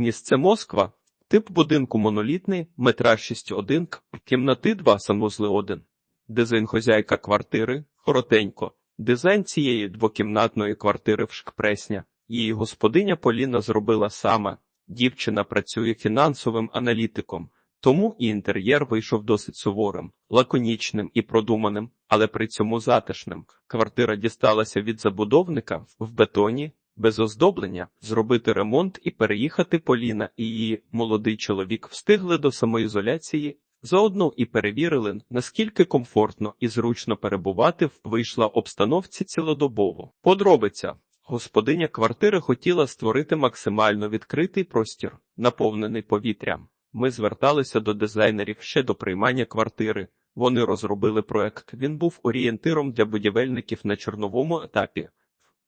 Місце Москва. Тип будинку монолітний, метраж 6,1, к, кімнати 2, санвузли 1. Дизайн хозяйка квартири, коротенько. Дизайн цієї двокімнатної квартири в Шкпресня. Її господиня Поліна зробила сама. Дівчина працює фінансовим аналітиком. Тому і інтер'єр вийшов досить суворим, лаконічним і продуманим, але при цьому затишним. Квартира дісталася від забудовника в бетоні, без оздоблення, зробити ремонт і переїхати Поліна і її молодий чоловік встигли до самоізоляції. Заодно і перевірили, наскільки комфортно і зручно перебувати в вийшла обстановці цілодобово. Подробиця. Господиня квартири хотіла створити максимально відкритий простір, наповнений повітрям. Ми зверталися до дизайнерів ще до приймання квартири. Вони розробили проект. Він був орієнтиром для будівельників на чорновому етапі.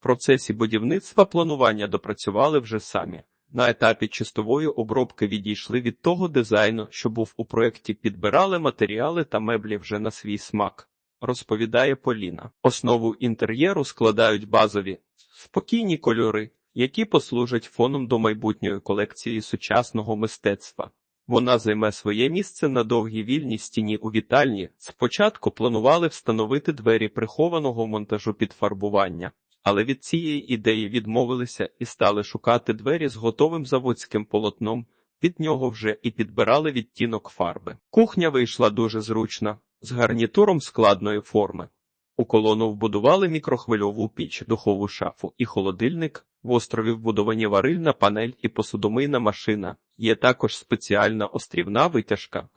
Процесі будівництва планування допрацювали вже самі. На етапі чистової обробки відійшли від того дизайну, що був у проєкті, підбирали матеріали та меблі вже на свій смак. Розповідає Поліна. Основу інтер'єру складають базові спокійні кольори, які послужать фоном до майбутньої колекції сучасного мистецтва. Вона займе своє місце на довгій вільній стіні у вітальні. Спочатку планували встановити двері прихованого монтажу під фарбування, але від цієї ідеї відмовилися і стали шукати двері з готовим заводським полотном. Під нього вже і підбирали відтінок фарби. Кухня вийшла дуже зручна, з гарнітуром складної форми. У колону вбудували мікрохвильову піч, духову шафу і холодильник. В острові вбудовані варильна панель і посудомийна машина. Є також спеціальна острівна витяжка.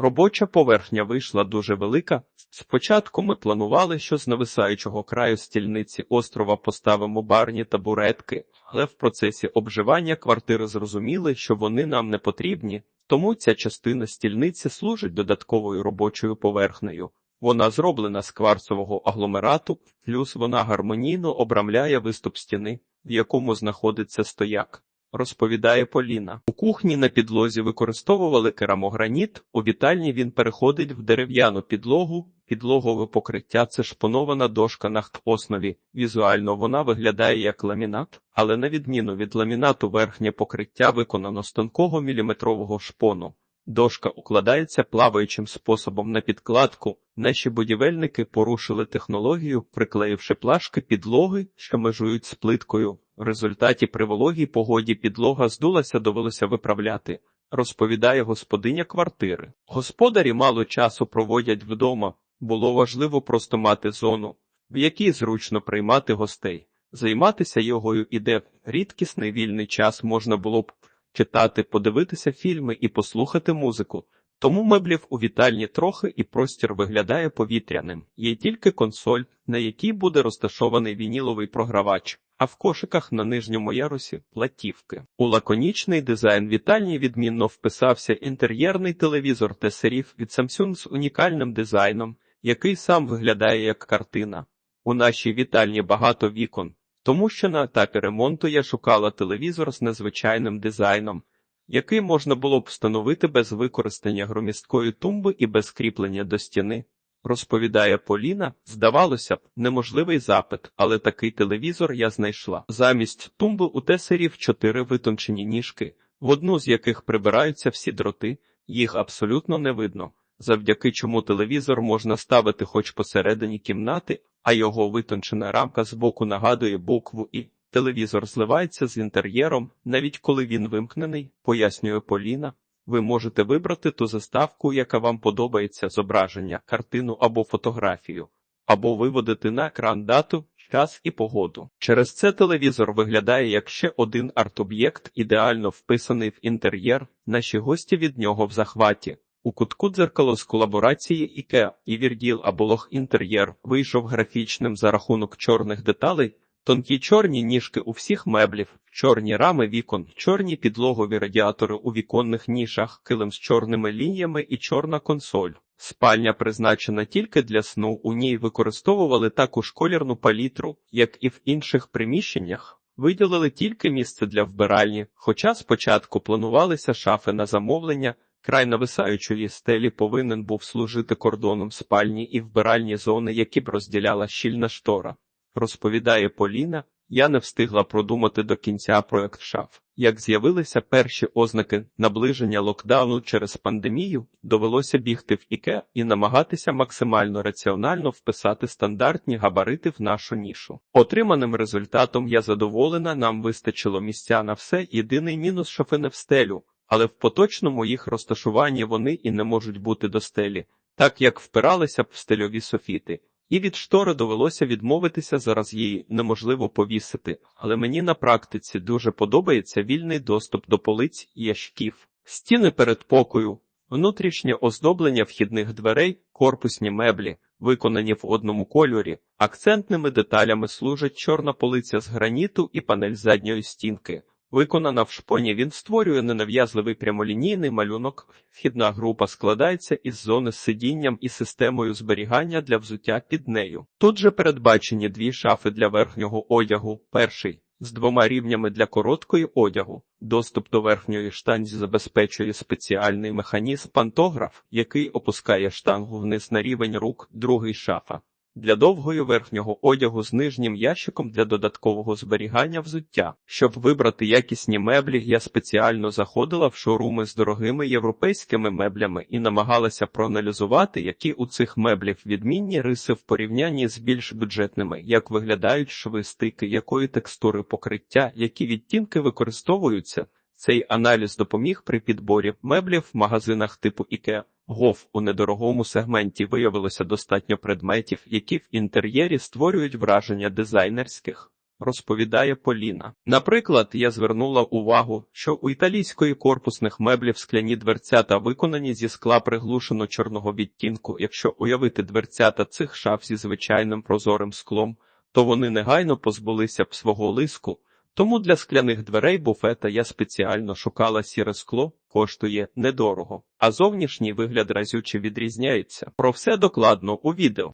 Робоча поверхня вийшла дуже велика. Спочатку ми планували, що з нависаючого краю стільниці острова поставимо барні табуретки, але в процесі обживання квартири зрозуміли, що вони нам не потрібні, тому ця частина стільниці служить додатковою робочою поверхнею. Вона зроблена з кварцового агломерату, плюс вона гармонійно обрамляє виступ стіни, в якому знаходиться стояк. Розповідає Поліна. У кухні на підлозі використовували керамограніт, у вітальні він переходить в дерев'яну підлогу, підлогове покриття це шпонована дошка на основі. Візуально вона виглядає як ламінат, але на відміну від ламінату верхнє покриття виконано з тонкого міліметрового шпону. Дошка укладається плаваючим способом на підкладку. Наші будівельники порушили технологію, приклеївши плашки підлоги, що межують з плиткою. В результаті при вологій погоді підлога здулася, довелося виправляти. Розповідає господиня квартири. Господарі мало часу проводять вдома. Було важливо просто мати зону, в якій зручно приймати гостей. Займатися йогою іде рідкісний вільний час можна було б читати, подивитися фільми і послухати музику. Тому меблів у вітальні трохи і простір виглядає повітряним. Є тільки консоль, на якій буде розташований вініловий програвач, а в кошиках на нижньому ярусі платівки. У лаконічний дизайн вітальні відмінно вписався інтер'єрний телевізор Тесерів від Samsung з унікальним дизайном, який сам виглядає як картина. У нашій вітальні багато вікон, тому що на етапі ремонту я шукала телевізор з незвичайним дизайном, який можна було б встановити без використання громісткої тумби і без кріплення до стіни. Розповідає Поліна, здавалося б, неможливий запит, але такий телевізор я знайшла. Замість тумби у тесерів чотири витончені ніжки, в одну з яких прибираються всі дроти, їх абсолютно не видно, завдяки чому телевізор можна ставити хоч посередині кімнати, а його витончена рамка збоку нагадує букву І. Телевізор зливається з інтер'єром, навіть коли він вимкнений, пояснює Поліна. Ви можете вибрати ту заставку, яка вам подобається зображення, картину або фотографію, або виводити на екран дату, час і погоду. Через це телевізор виглядає як ще один арт-об'єкт, ідеально вписаний в інтер'єр. Наші гості від нього в захваті. У кутку дзеркало з колаборації IKEA і Вірділ або лох інтер'єр вийшов графічним за рахунок чорних деталей. Тонкі чорні ніжки у всіх меблів, чорні рами вікон, чорні підлогові радіатори у віконних нішах, килим з чорними лініями і чорна консоль. Спальня призначена тільки для сну. У ній використовували таку школірну палітру, як і в інших приміщеннях. Виділили тільки місце для вбиральні, хоча спочатку планувалися шафи на замовлення. Край нависаючої стелі повинен був служити кордоном спальні і вбиральні зони, які б розділяла щільна штора. Розповідає Поліна, Я не встигла продумати до кінця проект шаф. Як з'явилися перші ознаки наближення локдауну через пандемію, довелося бігти в ІКЕ і намагатися максимально раціонально вписати стандартні габарити в нашу нішу. Отриманим результатом я задоволена, нам вистачило місця на все. Єдиний мінус шафи не в стелю, але в поточному їх розташуванні вони і не можуть бути до стелі, так як впиралися б в стельові софіти. І від штори довелося відмовитися, зараз її неможливо повісити, але мені на практиці дуже подобається вільний доступ до полиць і ящиків. Стіни передпокою, внутрішнє оздоблення вхідних дверей, корпусні меблі, виконані в одному кольорі, акцентними деталями служать чорна полиця з граніту і панель задньої стінки. Виконана в шпоні, він створює ненав'язливий прямолінійний малюнок. Вхідна група складається із зони з сидінням і системою зберігання для взуття під нею. Тут же передбачені дві шафи для верхнього одягу. Перший з двома рівнями для короткої одягу. Доступ до верхньої штанзі забезпечує спеціальний механізм пантограф, який опускає штангу вниз на рівень рук. Другий шафа для довгої верхнього одягу з нижнім ящиком для додаткового зберігання взуття. Щоб вибрати якісні меблі, я спеціально заходила в шоуруми з дорогими європейськими меблями і намагалася проаналізувати, які у цих меблів відмінні риси в порівнянні з більш бюджетними, як виглядають шви стики, якої текстури покриття, які відтінки використовуються. Цей аналіз допоміг при підборі меблів в магазинах типу IKEA. Гов у недорогому сегменті виявилося достатньо предметів, які в інтер'єрі створюють враження дизайнерських. Розповідає Поліна. Наприклад, я звернула увагу, що у італійської корпусних меблів скляні дверцята виконані зі скла приглушено чорного відтінку. Якщо уявити дверцята цих шаф зі звичайним прозорим склом, то вони негайно позбулися б свого лиску. Тому для скляних дверей буфета я спеціально шукала сіре скло, коштує недорого, а зовнішній вигляд разюче відрізняється. Про все докладно у відео.